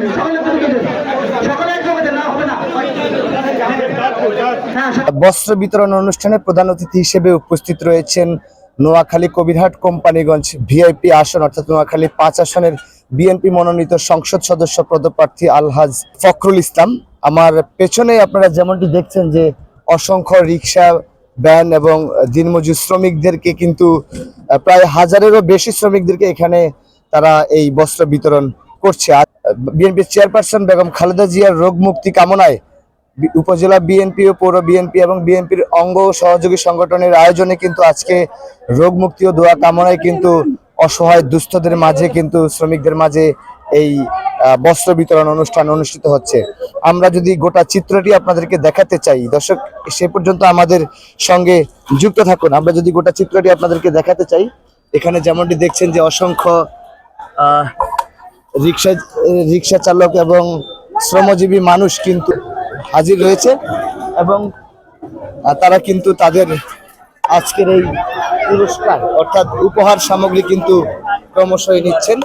দেন, সকলে দেন। হ্যাঁ বস্ত্র বিতরণ অনুষ্ঠানে প্রধান অতিথি হিসেবে উপস্থিত রয়েছেন নোয়াখালী কবিরহাট কোম্পানিগঞ্জ ভিআইপি আসন, অর্থাৎ নোয়াখালী পাঁচ আসনের বিএনপি মনোনীত সংসদ সদস্য পদপ্রার্থী আলহাজ ফখরুল ইসলাম। আমার পেছনে আপনারা যেমনটি দেখছেন যে অসংখ্য রিক্সা, ভ্যান এবং দিনমজুর শ্রমিকদেরকে কিন্তু প্রায় হাজারেরও বেশি শ্রমিকদেরকে এখানে তারা এই বস্ত্র বিতরণ করছে। বিএনপির চেয়ারপারসন বেগম খালেদা জিয়ার রোগ মুক্তি কামনায় উপজেলা বিএনপি ও পৌর বিএনপি এবং বিএনপির অঙ্গ সহযোগী সংগঠনের আয়োজনে কিন্তু আজকে রোগ মুক্তি ও দোয়া কামনায় কিন্তু অসহায় দুস্থদের মাঝে কিন্তু শ্রমিকদের মাঝে এই বস্ত্র বিতরণ অনুষ্ঠান অনুষ্ঠিত হচ্ছে। আমরা যদি গোটা চিত্রটি আপনাদেরকে দেখাতে চাই, দর্শক, সে পর্যন্ত আমাদের সঙ্গে যুক্ত থাকুন। আমরা যদি গোটা চিত্রটি আপনাদেরকে দেখাতে চাই, এখানে যেমনটি দেখছেন যে অসংখ্য রিক্সা রিক্সা চালক এবং শ্রমজীবী মানুষ কিন্তু হাজির রয়েছে এবং তারা কিন্তু তাদের আজকের এই পুরস্কার অর্থাৎ উপহার সামগ্রী কিন্তু ক্রমশই নিচ্ছেন।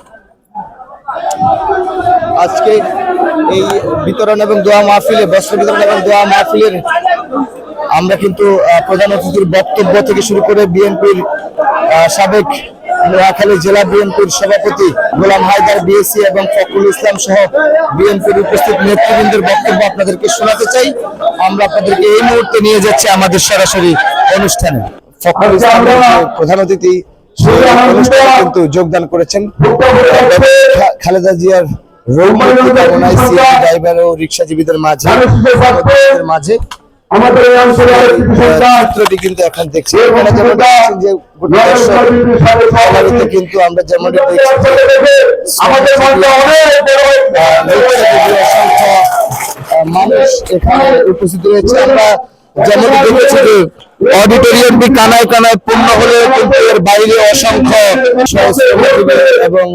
আজকে এই বিতরণ এবং দোয়া মাহফিলে, বস্ত্র বিতরণ এবং দোয়া মাহফিলের আমরা কিন্তু প্রধান অতিথির বক্তব্য থেকে শুরু করে বিএনপির সাবেক নোয়াখালী জেলা বিএনপির সভাপতি গোলাম হায়দার বিএসসি এবং ফখরুল ইসলাম সহ বিএনপির উপস্থিত নেতৃবৃন্দের বক্তব্য আপনাদেরকে শোনাতে চাই। আমরা আপনাদেরকে এই মুহূর্তে নিয়ে যাচ্ছি আমাদের সরাসরি অনুষ্ঠানে। ফখরুল ইসলাম প্রধান অতিথি কিন্তু যোগদান করেছেন। খালেদা জিয়ার সিএনজি ড্রাইভার ও রিক্সাজীবীদের মাঝে মাঝে আমাদের এই অঞ্চলে চিত্রটি কিন্তু এখন দেখছি এখানে যেমন যে কিন্তু আমরা যেমন আমাদের মানুষ এখানে উপস্থিত রয়েছে। আমরা যেমন দেখেছি অডিটোরিয়ামটি কানায় কানায় পূর্ণ হলেও কিন্তু এর বাইরে অসংখ্য এবং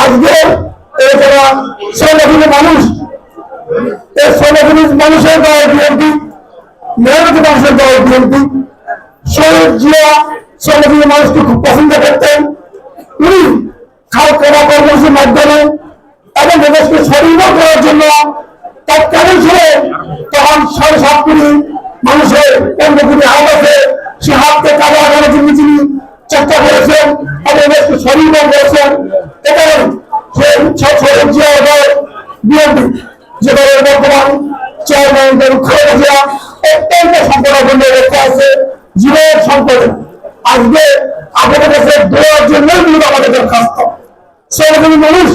আজকে মানুষ এই মানুষের দল বিএনপি মেহনতি মানুষের দল বিএনপি শহীদ জিয়া মানুষকে খুব পছন্দ করতেন। উনি খাল করা কর্মসূচির মাধ্যমে এবং দেশকে স্বাধীন করার জন্য তৎকালীন ছিল তখন সাড়ে সাত কোটি মানুষের পনেরো কোটি হাত আছে, সে হাতকে কাজে লাগানোর জন্য তিনি চেষ্টা করেছেন দেশকে স্বাধীন করেছেন এবং সে শহীদ জিয়া বিএনপি, যে দলের বর্তমান চেয়ারম্যান খালেদা জিয়া, অত্যন্ত সংকটাপন্ন অবস্থা আছে, জীবনের সংকটে। আজকে আপনাদের কাছে দেওয়ার জন্যই মূলত আমাদের দরখাস্ত। সরকারি মানুষ,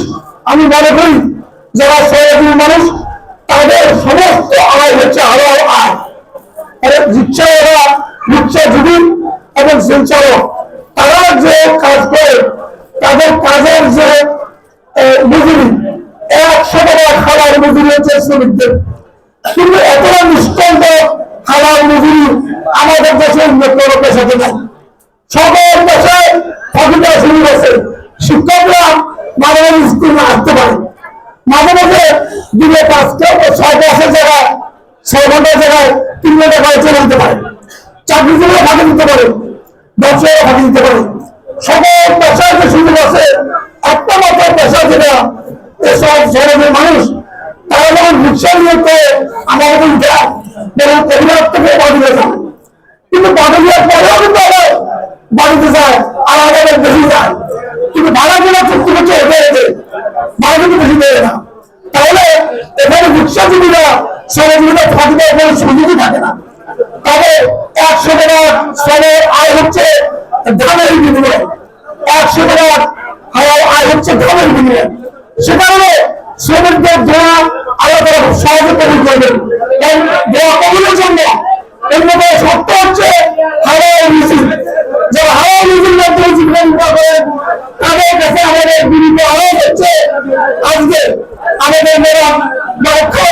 আমি মনে করি, যারা সরকারি মানুষ, তাদের সমস্ত আয় হচ্ছে হালাল আয়। আর রিক্সাওয়ালা রিক্সাজীবী এবং সঞ্চালক তারা যে কাজ করে, তাদের কাজের যে মজুরি, একশো টাকা খাবার মজুরি হচ্ছে শ্রমিকদের। কিন্তু এতটা নিষ্কণ্ঠ খাবার মজুরি আমাদের অন্য কোনো পেশাতে নাই। সকল দেশে কম্পিউটার শুরু হয়েছে শিক্ষকরা মাঝে মাঝে স্কুলে আসতে পারে। মাঝে মাঝে দিনে পাঁচটা ছয় মাসের জায়গায় ছয় ঘণ্টার জায়গায় তিন ঘণ্টা করে চলে যেতে পারে। চাকরিজীবীরা ফাঁকি দিতে পারে। ব্যবসায়ীরা ফাঁকি দিতে পারে। সকল পেশার যে সুযোগ আছে একটা মাত্র পেশা যেটা এসব শহরের মানুষ, তারা যখন রিক্সা নিয়ে করে আমাদের উঠে যেমন পরিবার থেকে বাড়িতে যান কিন্তু বাড়ি দেওয়ার পরেও কিন্তু বাড়িতে যায়, আর আমাদের বেশি যায়। কিন্তু ভাড়া দেওয়ার চুক্তি হচ্ছে এতে এতে ভাড়া কিন্তু বেশি দেয় না। তাহলে এখানে রিক্সাজীবীরা শ্রমজীবীরা ফাঁকি দেওয়ার কোনো সুযোগই থাকে না। তবে একশো টাকা শ্রমের আয় হচ্ছে ধানের বিনিময়ে। একশো টাকা হাওয়ার আয় হচ্ছে ধানের বিনিময়ে। সে কারণে শ্রমিকদের দোয়া আলাদা সহজে কবুল করবেন এবং দোয়া কবুলের জন্য এর সত্য হচ্ছে হাওয়ার মিছিল যারা হাওয়ার মিছিল মাধ্যমে জীবন করেন, তাদের কাছে আমাদের বিনীত আওয়াজ হচ্ছে, আজকে আমাদের ম্যাডাম যারা খাওয়া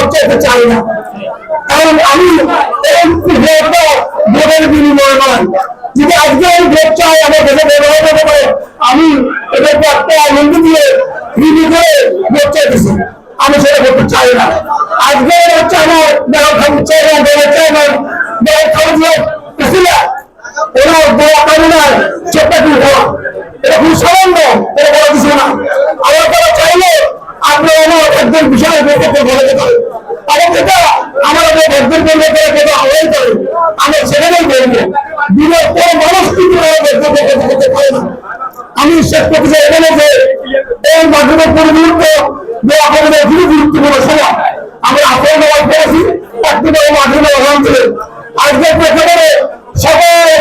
আমি চাই না। কারণ আমি ভোটের বিনিময়ে নয়। যদি আজকে আমি ভোট চাই আমার দেশে ব্যবহার করতে পারে। আমি এটাকে একটা আনন্দ দিয়ে ফিরি করে ভোট চাইতেছি আমি সেটা করতে চাই না। আজকে হচ্ছে আমার যারা খাবার চাই না যারা চাই না যারা খাবার প্রেসিডেন্ট এরা বড় কামনায় ছোট্ট একটু বড় এটা খুব সামান্য, এটা বড় কিছু না। আমার তারা চাইলে আপনি আমার একজন বিশাল বলে যেতে পারেন আমার যেটা আমার একজন বলবে করে যেটা হয়ে যাবে আমি সেখানেই বলব কোনো মানুষ কিন্তু বক্তব্য করতে পারে না। আমি শেষ করতে চাই এখানে যে, এই মাধ্যমের পরিবর্ত যে আপনাদের খুবই গুরুত্বপূর্ণ সময়। আমরা আপনার মাধ্যমে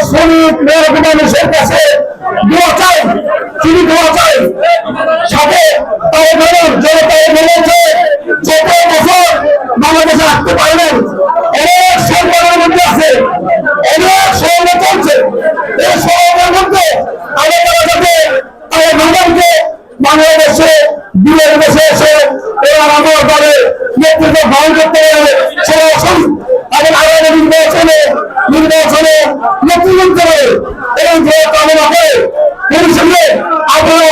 শ্রমিক মেয়র মানুষের কাছে দোয়া চাই, তিনি দোয়া চাই সাথে তাই বলুন জনতায় বলেছে যত বছর বাংলাদেশে আসতে পারবেন অনেক সরকারের মধ্যে আছে, অনেক সরকার চলছে এই সরকারের মধ্যে আমাদের যাতে তাদের ম্যাডামকে বাংলাদেশে বিলের দেশে এসে এরা আমার দলে নেতৃত্ব বহন করতে পারে, সেটা আসুন এবং আগামী নির্বাচনে নির্বাচনে নেতৃত্ব করে এবং যে কামনা করে এর সঙ্গে আপনারা